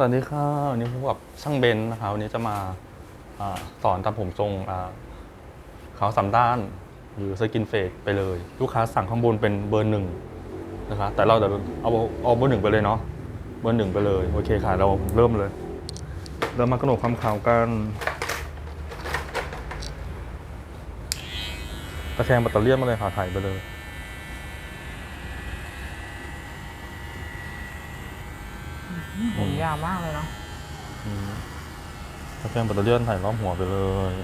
สวัสดีค่ะวันนี้พบกับช่างเบนนะคะวันนี้จะมาอาสอนทำผมทรงอ่าขาวสามด้าน หรือสกินเฟกไปเลย ลูกค้าสั่งข้างบนเป็นเบอร์หนึ่งนะคะแต่เราเดี๋ยวเอาเอาเบอร์หนึ่งไปเลยเนาะเบอร์หนึ่งไปเลย โอเคค่ะ เราเริ่มเลยเริ่มมากระหนกความขาวกันตะแคงแบตเตอรี่มาเลยค่ะถ่ายไปเลย ผมยาวมากเลยเนาะอืมตะแคงแบตเตอรี่ยนถ่ายรอบหัวไปเลย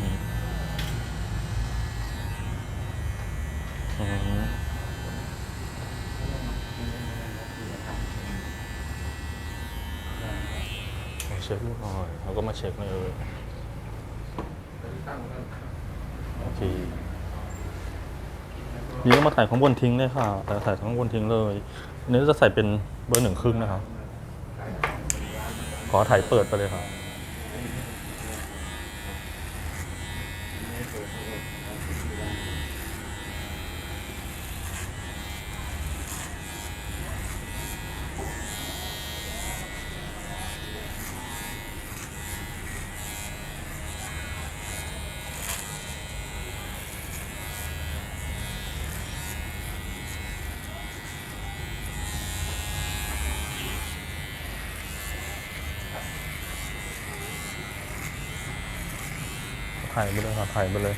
อืมมาเช็คหน่อยแล้วก็มาเช็คเลยโอเค นี่ก็มาใส่ข้างบนทิ้งเลยค่ะแต่ถ่ข้างบนทิ้งเลยอันนี้จะใส่เป็นเบอร์หนึ่งครึ่งนะครับ ขอถ่ายเปิดไปเลยครับ ถ่ายไปเลยค่ะถ่ายไปเลย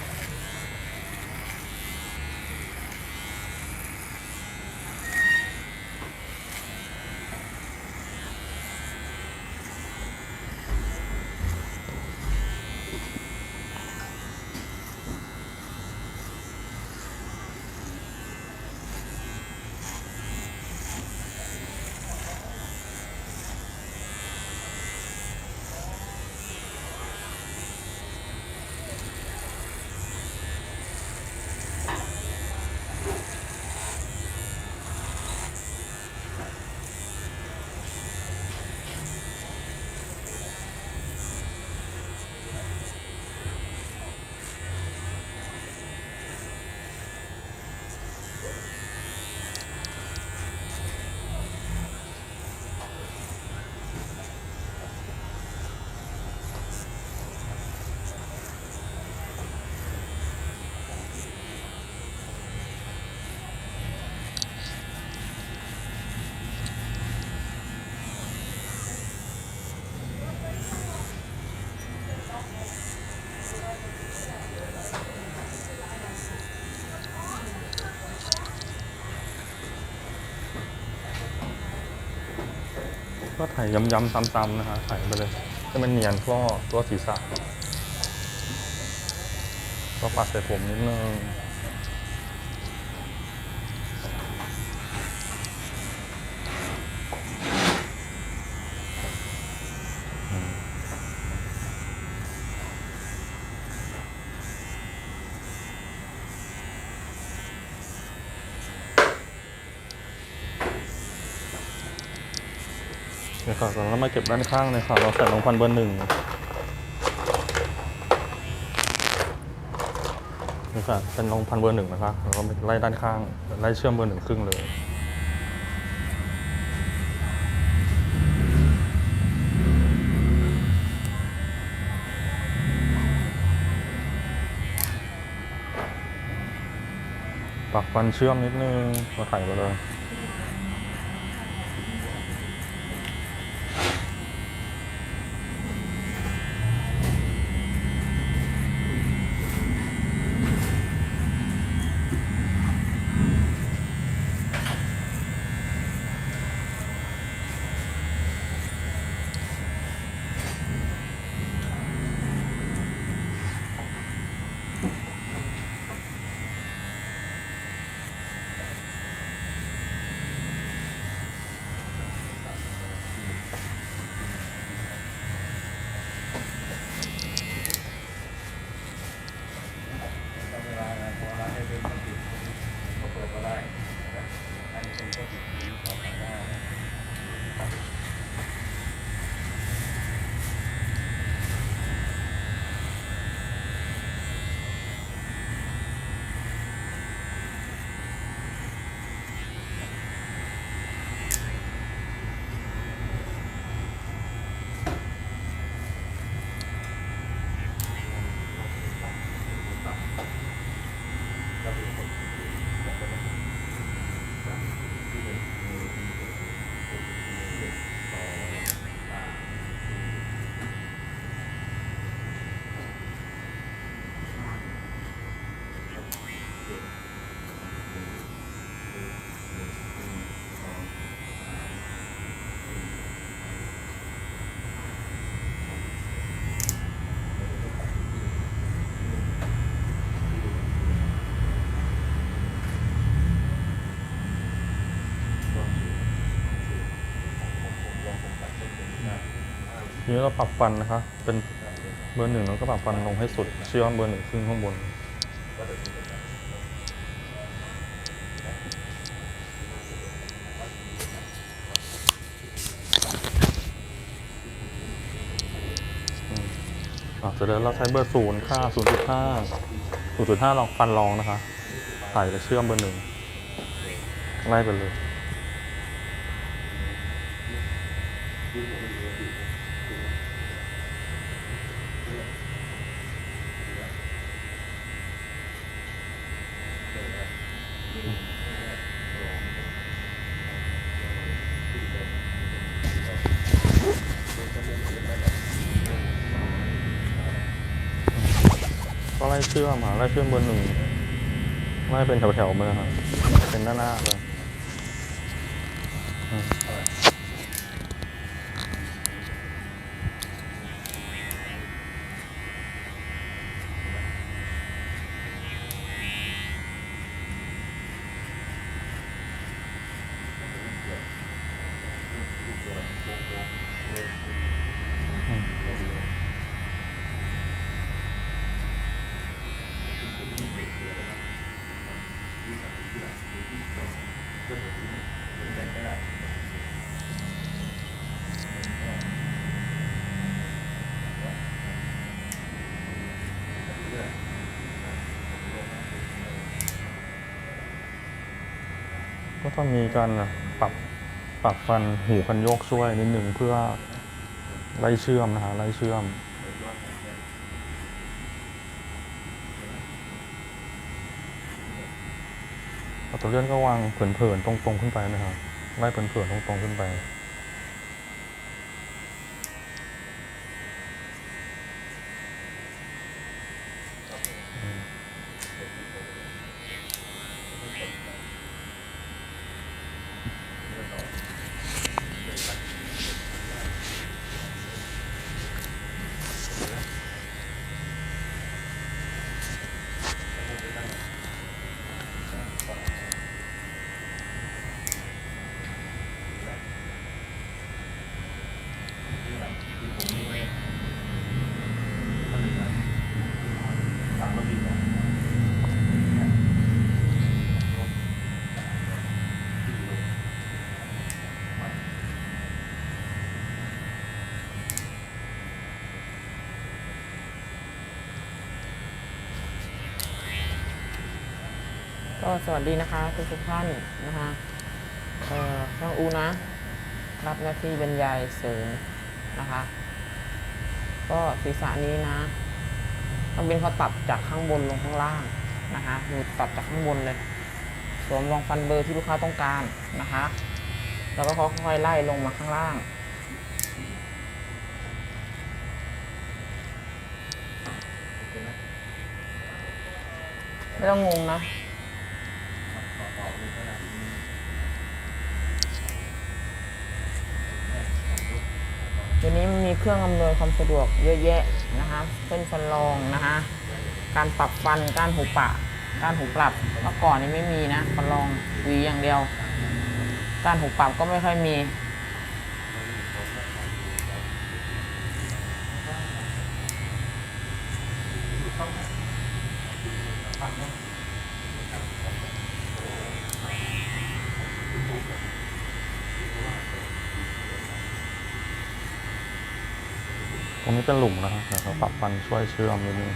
ก็ถ่ายย้ำๆซ้ำๆนะฮะถ่ายไปเลยให้มันเนียนทั่วตัวศีรษะก็ปัดใส่ผมนิดนึง เนี่ยค่ะเรามาเก็บด้านข้างเลยค่ะ เราใส่ลงพันเบอร์หนึ่งนี่ค่ะ เป็นลงพันเบอร์หนึ่งนะคะแล้วก็ไล่ด้านข้าง ไล่เชื่อมเบอร์หนึ่งครึ่งเลยปักฟันเชื่อมนิดนึงมาถ่ายไปเลย นี้เราปรับฟันนะคะ เป็นเบอร์หนึ่งแล้วก็ปรับฟันลงให้สุดเชื่อมเบอร์หนึ่งขึ้นข้างบน อะเสร็จแล้วเราใช้เบอร์ศูนย์ค่าศูนย์จุดห้าศูนย์จุดห้าลองฟันลองนะคะ ใส่แล้วเชื่อมเบอร์หนึ่งไล่ไปเลยก็ไล่เชื่อมหาไล่เชื่อมเบอร์หนึ่งไล่เป็นแถวๆมาเลยครับเป็นหน้าๆเลย ก็ต้องมีการปรับปรับฟันหูคันโยกช่วยนิดหนึ่งเพื่อไล่เชื่อมนะฮะไล่เชื่อมตัวเลื่อนก็วางเผินๆตรงๆขึ้นไปนะครับไล่เผินๆตรงๆขึ้นไป ก็ สวัสดีนะคะทุกทุกท่านนะคะเอ่อช่างอูนะ รับหน้าที่บรรยายเสริมนะคะ ก็ศีรษะนี้นะต้องเป็นเขาตัดจากข้างบนลงข้างล่างนะคะคือตัดจากข้างบนเลยสวมรองฟันเบอร์ที่ลูกค้าต้องการนะคะ แล้วก็ค่อยๆไล่ลงมาข้างล่าง ไม่ต้องงงนะ เดี๋ยวนี้ มีเครื่องอำนวยความสะดวกเยอะแยะนะคะเส้นฟันรองนะคะ การปรับฟันการหูปะ การหูปรับเมื่อก่อนนี้ไม่มีนะฟันรองหวีอย่างเดียว การหูปรับก็ไม่ค่อยมี ตรงนี้เป็นหลุมนะครับเดี๋ยวเราปรับฟันช่วยเชื่อมนิดนึง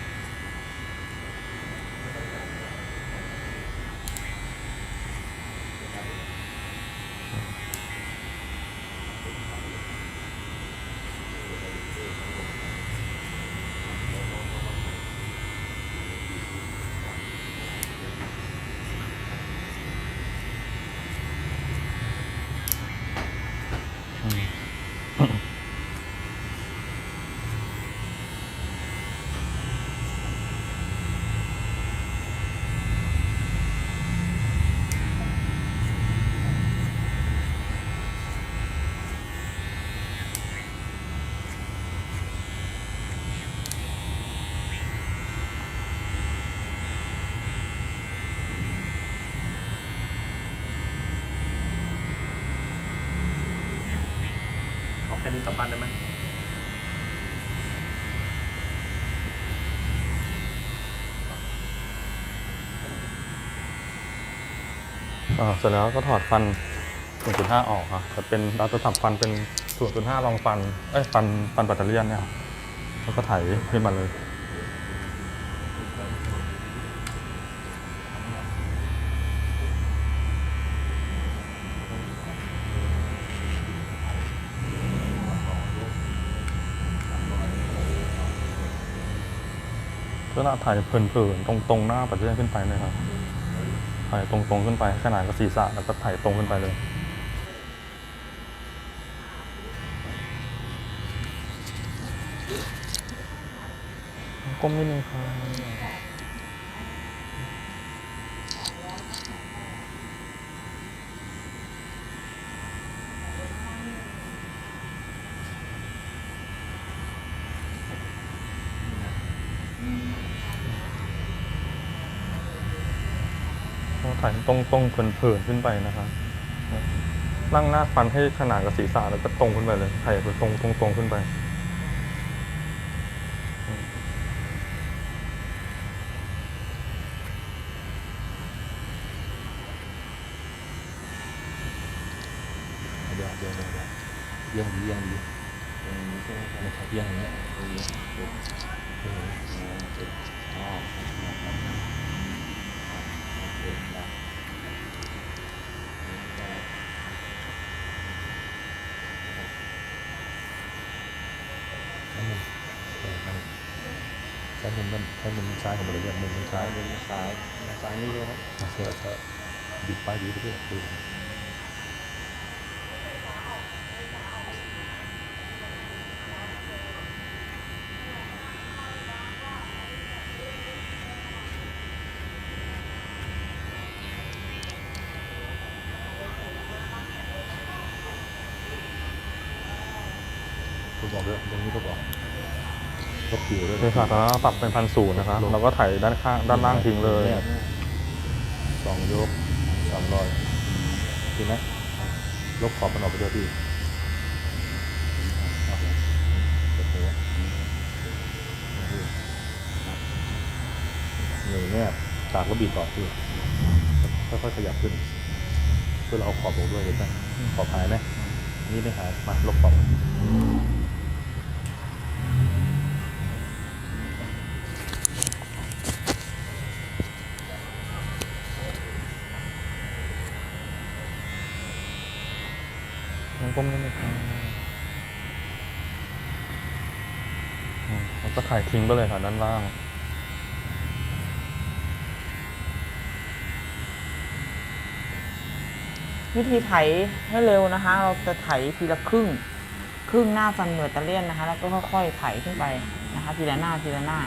แค่นี้กลับบ้านได้ไหมอ่าเสร็จแล้วก็ถอดฟัน 0.5 ออกครับจะเป็นเราจะสับฟันเป็น 0.5รองฟัน เอ้ยฟันฟันแบตเตอรี่เนี่ยแล้วก็ถ่ายขึ้นมาเลย ก็น่าถ่ายเพลินๆตรงตรงๆหน้าปัดเลื่อนขึ้นไปเลยครับถ่ายตรงๆขึ้นไปขนาดกับศีรษะแล้วก็ถ่ายตรงขึ้นไปเลยก้มนิดนึงครับ ถ่ายตรงตรงๆเพลินๆขึ้นไปนะครับนั่งหน้าฟันให้ขนาดกับศีรษะแล้วก็ตรงขึ้นไปเลยถ่ายไปตรงตรงตรงๆขึ้นไปเดี๋ยวเดี๋ยวเดี๋ยวเยี่ยงดีเยี่ยงดีนะครับเยี่ยงอย่างเงี้ยใช้มุมด้าน ใช้มุมซ้ายของบริเวณมุมซ้ายมุมซ้ายซ้ายนี่เลยครับเสือเสือบิดไปบิดไปเรื่อยดูคุณบอกด้วยตรงนี้ก็บอก ลบผิวด้วยนี่ค่ะแล้วปรับเป็นพันศูนย์นะครับเราก็ถ่ายด้านข้างด้านล่างทิ้งเลยนี่สองยกสามร้อยเห็นไหมลบขอบมันออกไปด้วยพี่เอาเลยเปิดหัวหนึ่งแนบตากแล้วบีบออกพี่ค่อยๆขยับขึ้นเพื่อเราเอาขอบออกด้วยเห็นไหมขอบหายไหมอันนี้ไม่หายมาลบขอบ ก้มนิดนึงครับอืมแล้วก็ ถ่ายทิ้งไปเลยค่ะด้านล่าง วิธีไถให้เร็วนะคะ เราจะไถทีละครึ่ง ครึ่งหน้าฟันเหมือตะเลียนนะคะ แล้วก็ค่อยๆไถขึ้นไปนะคะ ทีละหน้าทีละหน้า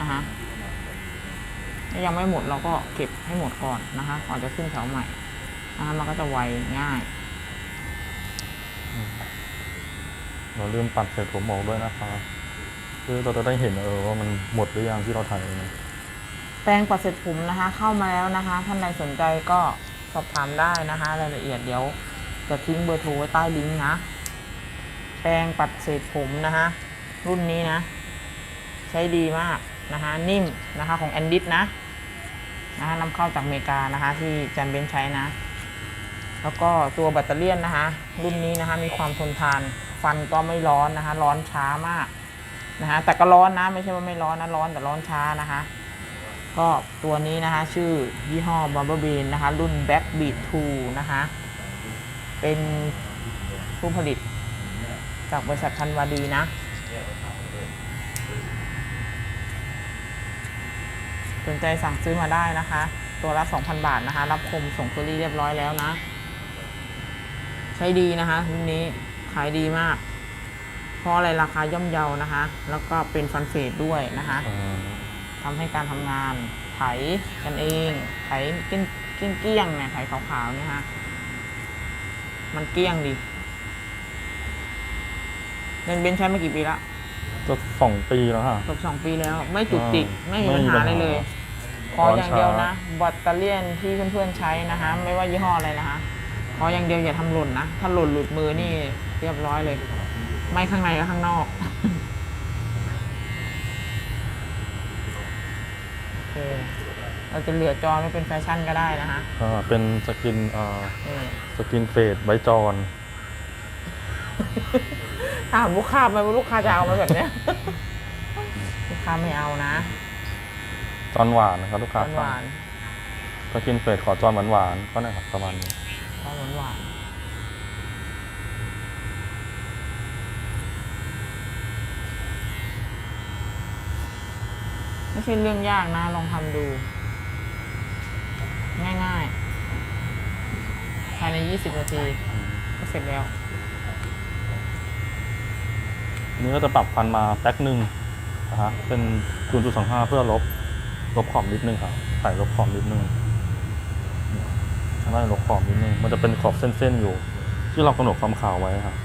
นะคะถ้ายังไม่หมดเราก็เก็บให้หมดก่อนนะคะก่อนจะขึ้นแถวใหม่นะคะมันก็จะไวง่าย เราเริ่มปัดเสร็จผมออกด้วยนะคะ คือเราจะได้เห็นเออว่ามันหมดหรือยังที่เราถ่ายนะแปรงปัดเสร็จผมนะคะ เข้ามาแล้วนะคะ ท่านใดสนใจก็สอบถามได้นะคะรายละเอียดเดี๋ยวจะทิ้งเบอร์โทรไว้ใต้ลิงก์นะ แปรงปัดเศษผมนะคะ รุ่นนี้นะ ใช้ดีมากนะคะ นิ่มนะคะของแอนดิสนะนะคะนำเข้าจากอเมริกานะคะ ที่แจมเบนใช้นะ แล้วก็ตัวแบตเตอรี่นนะคะ รุ่นนี้นะคะ มีความทนทาน ฟันก็ไม่ร้อนนะคะ ร้อนช้ามาก นะคะแต่ก็ร้อนนะไม่ใช่ว่าไม่ร้อนนะร้อนแต่ร้อนช้านะคะก็ตัวนี้นะคะชื่อยี่ห้อ b u m b l e b e a n นะคะรุ่น Backbeat 2นะคะเป็นผู้ผลิตจากบริษัทพันวาดีนะ สนใจสั่งซื้อมาได้นะคะ ตัวละ 2,000 บาทนะคะ รับคมส่งคอรี่เรียบร้อยแล้วนะ ใช้ดีนะคะรุ่นนี้ขายดีมาก เพราะอะไรราคาย่อมเยานะคะ แล้วก็เป็นฟันเฟดด้วยนะคะอ่าทำให้การทำงานไถกันเองไถเกี้ยงเกี้ยงเกี้ยงเนี่ยไถขาวๆเนี่ยฮะมันเกลี้ยงดีเงินเบนใช้มากี่ปีละจะสองปีแล้วค่ะเกือบสองปีแล้ว ไม่จุกจิกอ่าไม่มีไม่ปัญมีหาปัญหาอะไรเลย ขอร้อนอย่างเดียวช้านะแบตเตอรี่ยนที่เพื่อนๆใช้นะคะ ไม่ว่ายี่ห้ออะไรนะคะขออย่างเดียวอย่าทำหล่นนะ ถ้าหล่นหลุดมือนี่เรียบร้อยเลย ไม่ข้างในก็ข้างนอก โอเค เราจะเหลือจอไม่เป็นแฟชั่นก็ได้นะคะอ่าเป็นสกินอ่านี่ สกินเฟดไวจอนถามลูกค้าไหมว่าลูกค้าจะเอาไหมาแบบเนี้ย ลูกค้าไม่เอานะจอนหวานนะครับลูกหค้าวานหวานสกินเฟดขอจอนหวานหวานๆก็นะครับประมาณนี้หวานหวาน ไม่ใช่เรื่องยากนะ ลองทำดู ง่ายๆ ภายใน 20 นาทีก็เสร็จแล้ว อันนี้ก็จะปรับฟันมาแป๊กหนึ่งนะฮะเป็นคูณจุดสองห้าเพื่อลบ ลบขอบนิดนึงครับใส่ลบขอบนิดนึงทางด้านลบขอบนิดนึง มันจะเป็นขอบเส้นๆอยู่ ที่เรากำหนดความขาวไว้ครับ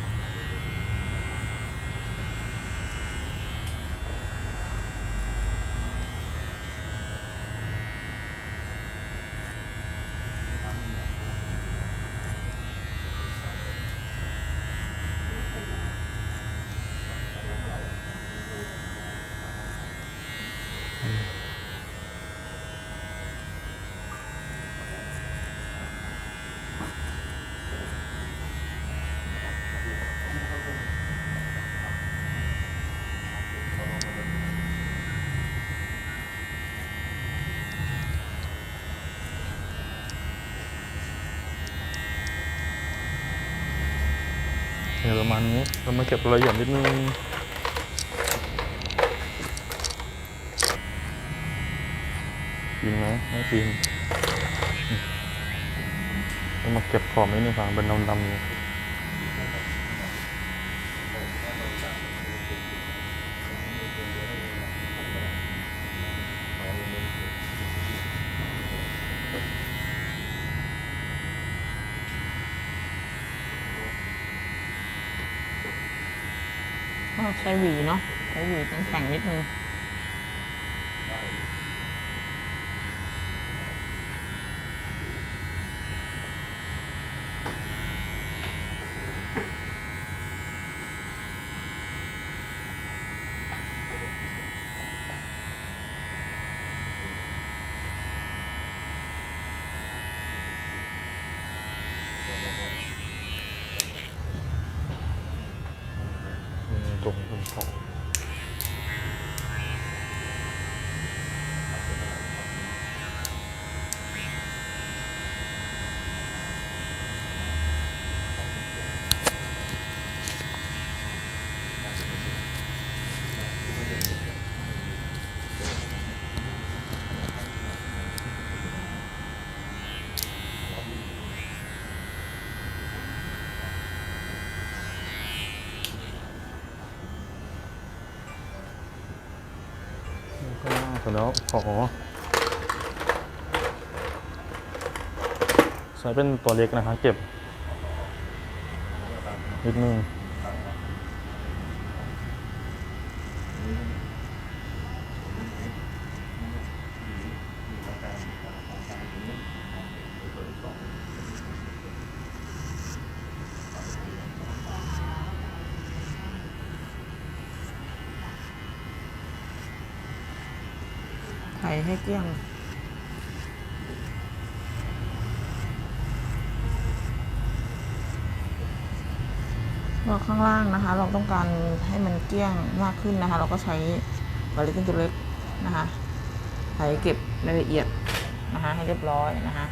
โอเคประ มาณนี้เรามาเก็บรายละเอียดนิดนึงฟินไหมไม่ฟินเรามาเก็บขอบนิดนึงครับเป็นดำๆอยู่ ใช้หวีเนาะใช้หวีแต่งแต่งนิดนึง อืมตรงตรงขอบ ก็น่าเสร็จแล้วขอใช้เป็นตัวเล็กนะคะเก็บนิดนึง ไถให้เกลี้ยงก็ข้างล่างนะคะ เราต้องการให้มันเกลี้ยงมากขึ้นนะคะ เราก็ใช้บาลิกันตัวเล็กนะคะไถเก็บรายละเอียดนะคะ ให้เรียบร้อยนะคะ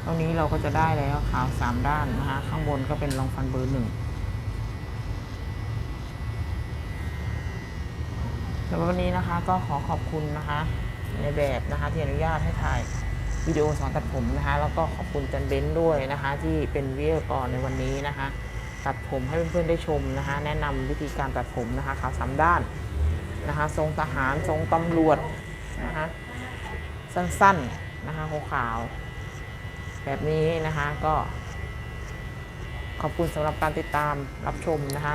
เท่านี้เราก็จะได้แล้วขาวสามด้านนะคะ ข้างบนก็เป็นรองฟันเบอร์หนึ่งสำหรับวันนี้นะคะก็ขอขอบคุณนะคะ ในแบบนะคะที่อนุญาตให้ถ่ายวิดีโอสอนตัดผมนะคะ แล้วก็ขอบคุณจันเบ้นด้วยนะคะ ที่เป็นวิทยากรในวันนี้นะคะ ตัดผมให้เพื่อนๆได้ชมนะคะ แนะนำวิธีการตัดผมนะคะขาวสามด้านนะคะ ทรงทหารทรงตำรวจนะคะสั้นๆนะคะขาวๆแบบนี้นะคะก็ขอบคุณสำหรับการติดตามรับชมนะคะ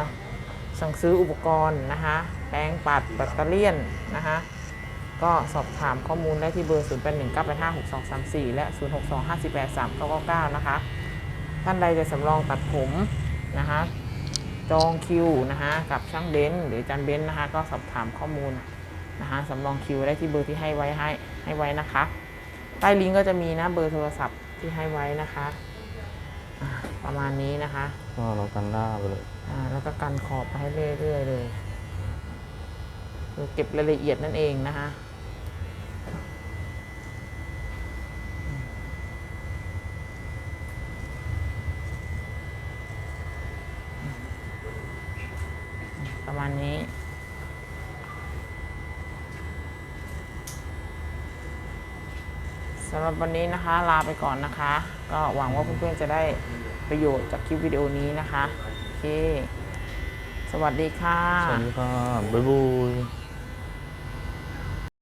สั่งซื้ออุปกรณ์นะคะ แปรงปัดแบตเตอรี่นะคะ ก็สอบถามข้อมูลได้ที่เบอร์ 0 8 1 9 8 5 6 2 3 4 และ 0 6 2 5 8 3 9 9 9 นะคะ ท่านใดจะสำรองตัดผมนะคะจองคิวนะคะกับช่างเบนซ์หรืออาจานเบนซ์นะคะก็สอบถามข้อมูลนะคะสำรองคิวได้ที่เบอร์ที่ให้ไว้ให้ให้ไว้นะคะใต้ลิงก์ก็จะมีนะเบอร์โทรศัพท์ที่ให้ไว้นะคะอ่าประมาณนี้นะคะก็เรากันหน้าไปเลยอ่าแล้วก็กันขอบไปให้เรื่อยๆเลยคือเก็บรายละเอียดนั่นเองนะคะ มาณนี้ สำหรับวันนี้นะคะลาไปก่อนนะคะ ก็หวังว่าเพื่อนๆจะได้ประโยชน์จากคลิปวิดีโอนี้นะคะ โอเค สวัสดีค่ะ สวัสดีค่ะบ๊ายบาย